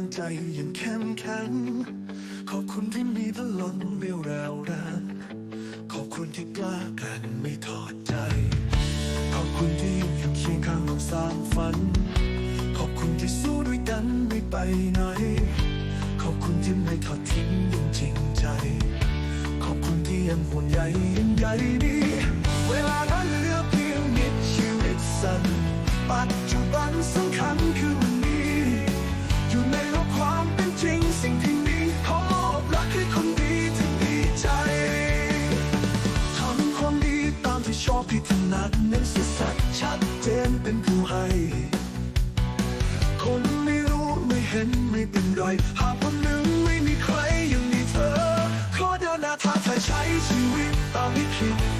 งใจยังเข้มแข็ง ขอบคุณที่มีพลังเรี่ยวแรงแรงขอบคุณที่กล้ากันไม่ถอดใจ ขอบคุณที่อยู่เคียงข้างเราสร้างฝัน ขอบคุณที่สู้ด้วยกันไม่ไปไหน ขอบคุณที่ไม่ทอดทิ้งยังจริงใจ ขอบคุณที่ยังห่วงใยยังใยดี เวลา คนไม่รู้ไม่เห็นไม่เป็นไรหากวันหนึ่งไม่มีใครอย่างมีเธอ ขอเดินหน้าท้าทายใช้ชีวิตตามที่คิด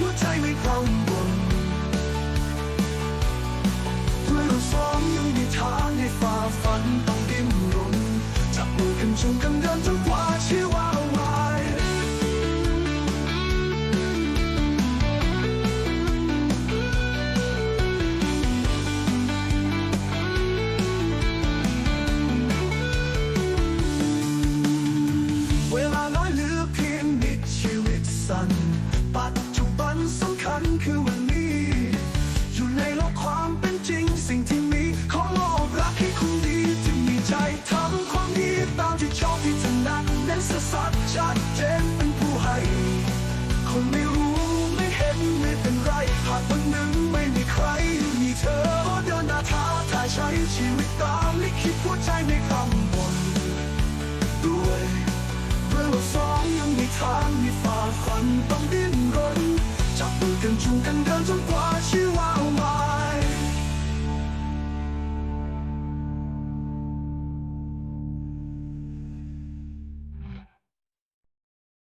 ใช้ชีวิตตามลิขิตหัวใจในคำบนด้วยเพื่อเราสองยังมีทางมีฝ่าฟันต้องดิ้น